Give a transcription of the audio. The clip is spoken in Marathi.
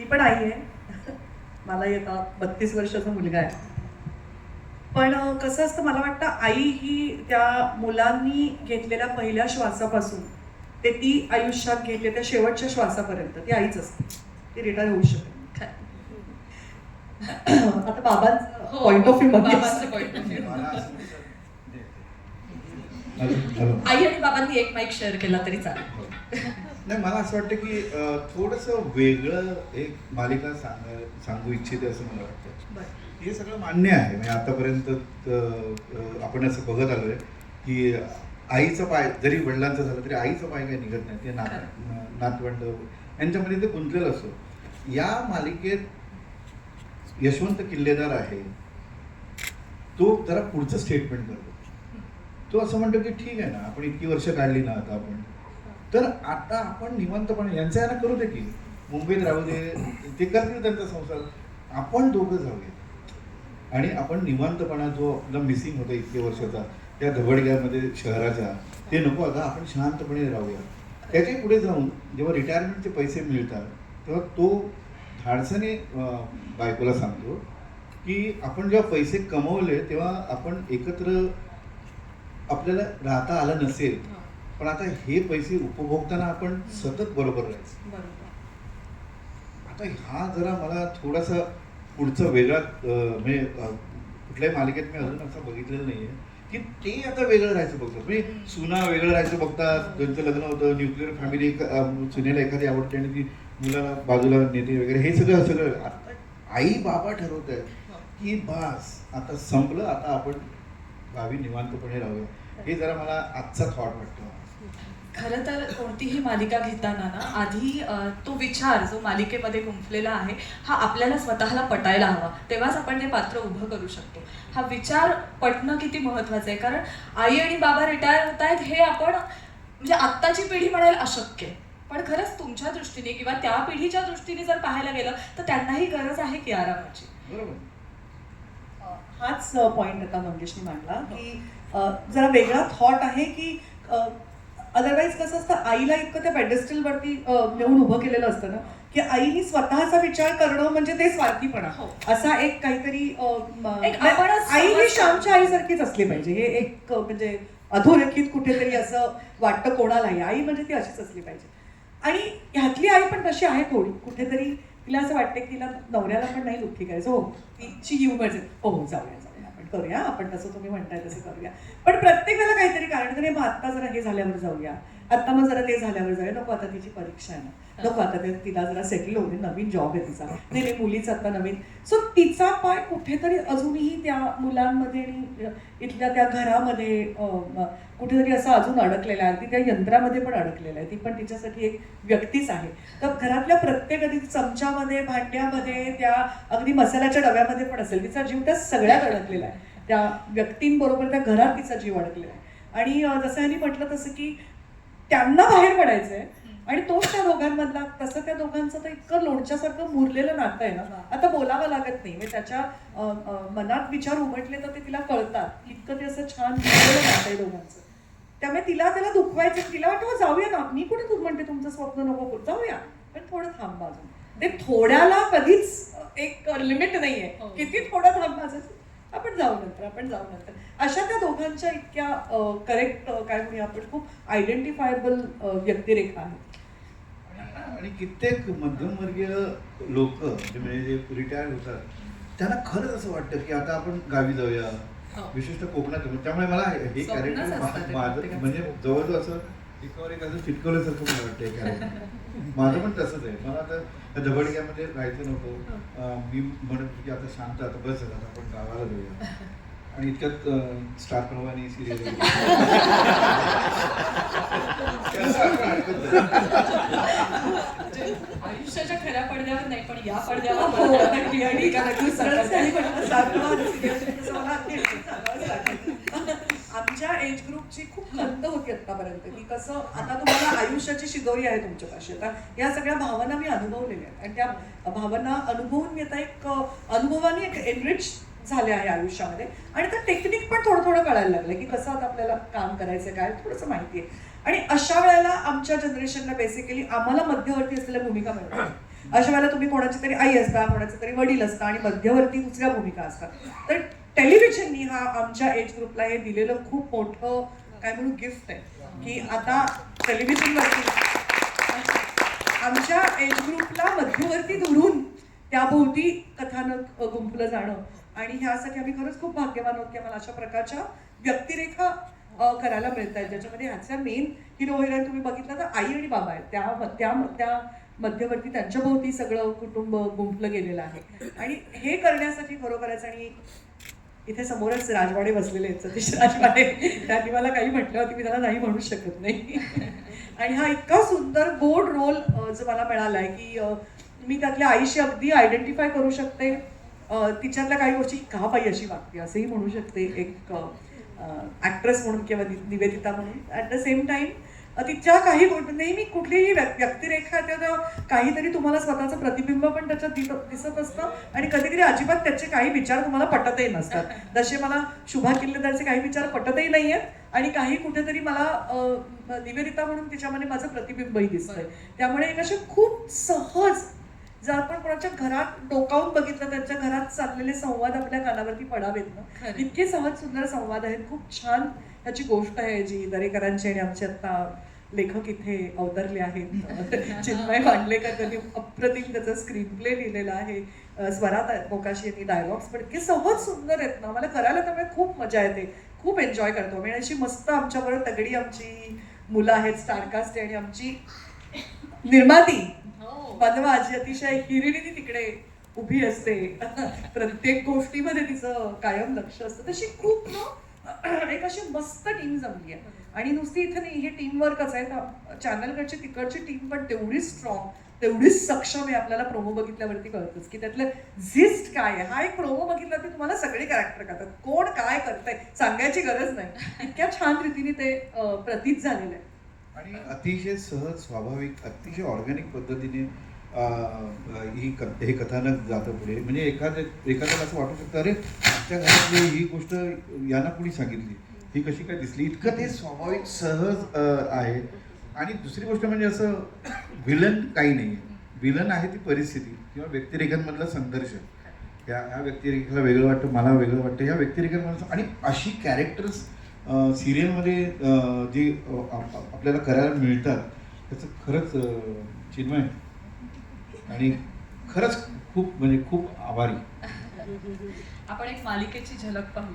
मी पण आई आहे. मला येता बत्तीस वर्षाचा मुलगा आहे. पण कसं असतं मला वाटतं आई ही त्या मुलांनी घेतलेल्या पहिल्या श्वासापासून ते ती आयुष्यात घेतले त्या शेवटच्या श्वासापर्यंत ती आईच असते. ती रिटायर होऊ शकते आता बाबांचं पॉइंट ऑफ व्ह्यू आई आणि बाबांनी एक माईक शेअर केला तरी चालेल. नाही मला असं वाटतं की थोडंसं वेगळं एक मालिका सांग सांगू इच्छिते असं मला वाटतं. हे सगळं मान्य आहे. म्हणजे आतापर्यंत आपण असं बघत आलोय की आईचं पाय जरी वडिलांचं झालं तरी आईचं पाय काही निघत नाही. ते नात नातवंड यांच्यामध्ये ते गुंतलेलं असतो या मालिकेत यशवंत किल्लेदार आहे. तो जरा पुढचं स्टेटमेंट करतो. तो असं म्हणतो की ठीक आहे ना आपण इतकी वर्ष काढली ना आता आपण. तर आता आपण निवांतपणे यांचं यांना करू दे की. मुंबईत राहू दे ते करतील त्यांचा संसार. आपण दोघं जाऊया आणि आपण निवांतपणा जो आपला मिसिंग होता इतके वर्षाचा त्या धबडग्यामध्ये शहराच्या ते नको आता आपण शांतपणे राहूया. त्याच्या पुढे जाऊन जेव्हा रिटायरमेंटचे पैसे मिळतात तेव्हा तो धाडसाने बायकोला सांगतो की आपण जेव्हा पैसे कमवले तेव्हा आपण एकत्र आपल्याला राहता आलं नसेल पण आता हे पैसे उपभोगताना आपण सतत बरोबर राहायचं. आता हा जरा मला थोडासा पुढचा वेगळा म्हणजे कुठल्याही मालिकेत मी अजून असं बघितलेलं नाहीये की ते आता वेगळं राहायचं बघतात. म्हणजे सुना वेगळं राहायचं बघतात. त्यांचं लग्न होतं न्यूक्लिअर फॅमिली सुनेला एखादी आवडते आणि ती मुलाला बाजूला नेते वगैरे हे सगळं सगळं. आता आई बाबा ठरवत आहे की बास आता संपलं आता आपण गावी निवांतपणे राहूया. हे जरा मला आजचा थॉट वाटतो. खरं तर कोणतीही मालिका घेताना ना आधी तो विचार जो मालिकेमध्ये गुंफलेला आहे हा आपल्याला स्वतःला पटायला हवा. तेव्हाच आपण ते पात्र उभं करू शकतो. हा विचार पटणं किती महत्वाचं आहे. कारण आई आणि बाबा रिटायर होत आहेत हे आपण म्हणजे आत्ताची पिढी म्हणाल अशक्य. आहे. पण खरंच तुमच्या दृष्टीने किंवा त्या पिढीच्या दृष्टीने जर पाहायला गेलं तर त्यांनाही गरज आहे की आरामाची. बरोबर. हाच पॉइंट आता मंगेशने मांडला की जरा वेगळा थॉट आहे की अदरवाईज कसं असतं आईला इतकं त्या pedestal वरती अ, नेऊन उभं केलेलं असतं ना की आईनी स्वतःचा विचार करणं म्हणजे ते स्वार्थीपणा. हो. असा एक काहीतरी अ, म- एक आपणच आई ही. श्यामच्या आईसारखीच असली पाहिजे. हे एक म्हणजे अधोरेखित कुठेतरी असं वाटतं कोणालाही. आई म्हणजे ती अशीच असली पाहिजे. आणि ह्यातली आई पण तशी आहे थोडी. कुठेतरी तिला असं वाटतं की तिला नवऱ्याला पण नाही दुःखी करायचं. हो तिची ह्युमर हो हो जाऊया. करूया आपण तसं तुम्ही म्हणताय तसं करूया. पण प्रत्येक वेळेला काहीतरी कारण तरी मग आता जरा हे झाल्यावर जाऊया. आता मग जरा ते झाल्यावर जाऊया. नको आता तिची परीक्षा आहे ना. नको आता ते तिला जरा सेटल होऊ दे. नवीन जॉब आहे तिचा. नाही नाही मुलीचा आता नवीन. सो तिचा पाय कुठेतरी अजूनही त्या मुलांमध्ये आणि इथल्या त्या घरामध्ये कुठेतरी असं अजून अडकलेला आहे. अगदी त्या यंत्रामध्ये पण अडकलेलं आहे. ती पण तिच्यासाठी एक व्यक्तीच आहे. तर घरातल्या प्रत्येक अगदी चमच्यामध्ये भांड्यामध्ये त्या अगदी मसाल्याच्या डब्यामध्ये पण असेल. तिचा जीव त्या सगळ्यात अडकलेला आहे. त्या व्यक्तींबरोबर त्या घरात तिचा जीव अडकलेला आहे. आणि जसं यांनी म्हटलं तसं की त्यांना बाहेर पडायचंय. आणि तोच त्या दोघांमधला तसं त्या दोघांचं तर इतकं लोणच्यासारखं मुरलेलं नातं आहे ना. आता बोलावं लागत नाही. म्हणजे त्याच्या मनात विचार उमटले तर ते तिला कळतात. इतकं ते असं छान मुरलेलं नातं आहे दोघांचं. त्यामुळे तिला त्याला दुखवायचं तिला वाटतं "हो, जाऊया ना मी कुठे तू म्हणते? तुमचं स्वप्न नको जाऊया. पण थोडं थांबा अजून. ते थोड्याला कधीच एक लिमिट नाहीये. हो. किती थोडं थांबायचं आपण जाऊ नंतर आपण जाऊ नंतर अशा त्या दोघांच्या इतक्या करेक्ट काय म्हणूया आपण खूप आयडेंटिफायबल व्यक्तिरेखा आहेत आणि कित्येक मध्यमवर्गीय लोक म्हणजे जे रिटायर होतात त्यांना खरंच असं वाटतं की आता आपण गावी जाऊया हो. विशिष्ट कोकणात. त्यामुळे मला हे कॅरेक्टर माझं. म्हणजे जवळजवळ असं रिकवर एक असं चिटकवल्यासारखं मला वाटतं हे कॅरेक्टर माझं पण तसंच आहे. मला आता त्या दबडग्यामध्ये राहायचं नव्हतं. अं, मी म्हणत होतो की आता शांत आता बस झालं आता आपण गावाला जाऊया. आणि इतक्यात स्टार प्रवाहाने सिरियल आयुष्याच्या खऱ्या पडद्यावर नाही पण या हो, पडद्यावर आणि एका नक्कीच सरस त्यांनी म्हटलं, सातवा serial तसं मला अगदी सांगावंच लागेल. आमच्या एज ग्रुपची खूप खंत होती आतापर्यंत की कसं आता तुम्हाला आयुष्याची शिदोरी आहे तुमच्यापाशी आता या सगळ्या भावना मी अनुभवलेल्या आहेत. आणि त्या भावना अनुभवून मी आता एक अनुभवाने एक एनरिच झाले आहे आयुष्यामध्ये. आणि त्या टेक्निक पण थोडं थोडं कळायला लागलं की कसं आता आपल्याला काम करायचं काय थोडंसं माहिती आहे. आणि अशा वेळेला आमच्या जनरेशनला बेसिकली आम्हाला मध्यवर्ती असलेल्या भूमिका मिळतात. अशा वेळेला तुम्ही कोणाची तरी आई असता कोणाचे तरी वडील असता आणि मध्यवर्ती दुसऱ्या भूमिका असतात. तर टेलिव्हिजननी हा आमच्या एज ग्रुपला हे दिलेलं खूप मोठं काय म्हणू गिफ्ट आहे. की आता टेलिव्हिजनवरती आमच्या एज ग्रुपला मध्यवर्ती धरून त्याभोवती कथानक गुंफलं जाणं. आणि ह्यासाठी आम्ही खरंच खूप भाग्यवान आहोत की आम्हाला अशा प्रकारच्या व्यक्तिरेखा करायला मिळत आहेत. ज्याच्यामध्ये ह्याच्या मेन हिरो हिरोईन तुम्ही बघितलं तर आई आणि बाबा आहेत. त्या त्या त्या मध्यवर्ती त्यांच्याभोवती सगळं कुटुंब गुंफलं गेलेलं आहे. आणि हे करण्यासाठी खरोखरच आणि इथे समोरच राजवाडे बसलेले आहेत. सतीश राजवाडे. त्यांनी मला काही म्हटलं होतं मी त्याला नाही म्हणू शकत नाही. आणि हा इतका सुंदर गोड रोल जो मला मिळाला आहे की मी त्यातल्या आईशी अगदी आयडेंटिफाय करू शकते. तिच्यातल्या काही गोष्टी का बाई अशी वागते? असंही म्हणू शकते एक ॲक्ट्रेस म्हणून किंवा निवेदिता म्हणून. ॲट द सेम टाईम तिच्या काही गोष्टी नेहमी कुठलीही व्यक्तिरेखा त्या काहीतरी तुम्हाला स्वतःचं प्रतिबिंब पण त्याच्यात दिसत असतं आणि कधी कधी अजिबात त्याचे काही विचार तुम्हाला पटतही नसतात. जसे मला शुभा किल्लेदारचे काही विचार पटतही नाही आहेत आणि काही कुठेतरी मला निवेदिता म्हणून तिच्यामध्ये माझं प्रतिबिंबही दिसतंय. त्यामुळे एक असे खूप सहज जर आपण कोणाच्या घरात डोकावून बघितलं त्यांच्या घरात चाललेले संवाद आपल्या कानावरती पडावेत ना. इतके सहज सुंदर संवाद आहेत. खूप छान त्याची गोष्ट आहे जी दरेकरांची आणि आमचे आता लेखक इथे अवतरले आहेत. चिन्मय मांडलेकर त्यांनी अप्रतिम त्याचा स्क्रीन प्ले लिहिलेला आहे. स्वरात मोकाशी यांनी डायलॉग्स पण इतके सहज सुंदर आहेत ना? मला करायला त्यामुळे खूप मजा येते. खूप एन्जॉय करतो मी अशी मस्त आमच्याबरोबर तगडी आमची मुलं आहेत स्टारकास्ट आणि आमची निर्माती हो. बंधवा अतिशय हिरिरीने तिकडे उभी असते. प्रत्येक गोष्टीमध्ये तिचं कायम लक्ष असतं. तशी खूप ना एक अशी मस्त टीम जमली आहे. आणि नुसती इथे नाही हे टीम वर्कच आहे चॅनलकडची तिकडची टीम पण तेवढीच स्ट्रॉंग तेवढीच सक्षम आहे. आपल्याला प्रोमो बघितल्यावरती कळतच की त्यातलं झिस्ट काय आहे. हा एक प्रोमो बघितला तर तुम्हाला सगळे कॅरेक्टर करतात कोण काय करतंय सांगायची गरज नाही. इतक्या छान रीतीने ते प्रतीत झालेलं आहे. आणि अतिशय सहज स्वाभाविक अतिशय ऑर्गॅनिक पद्धतीने ही क हे कथानक जातं पुढे. म्हणजे एखाद्या एखाद्याला असं वाटू शकतं अरे आमच्या घरातली ही गोष्ट यांना कुणी सांगितली? ही कशी काय दिसली? इतकं ते स्वाभाविक सहज आहे. आणि दुसरी गोष्ट म्हणजे असं विलन काही नाही आहे विलन आहे ती परिस्थिती किंवा व्यक्तिरेखांमधला संघर्ष. ह्या ह्या व्यक्तिरेखेला वेगळं वाटतं मला वेगळं वाटतं ह्या व्यक्तिरेखांमध्ये आणि अशी कॅरेक्टर्स सिरियलमध्ये जे आपल्याला करायला मिळतात त्याचं खरंच चिन्मय आणि खरंच खूप म्हणजे खूप आभारी. आपण एक मालिकेची झलक पाहू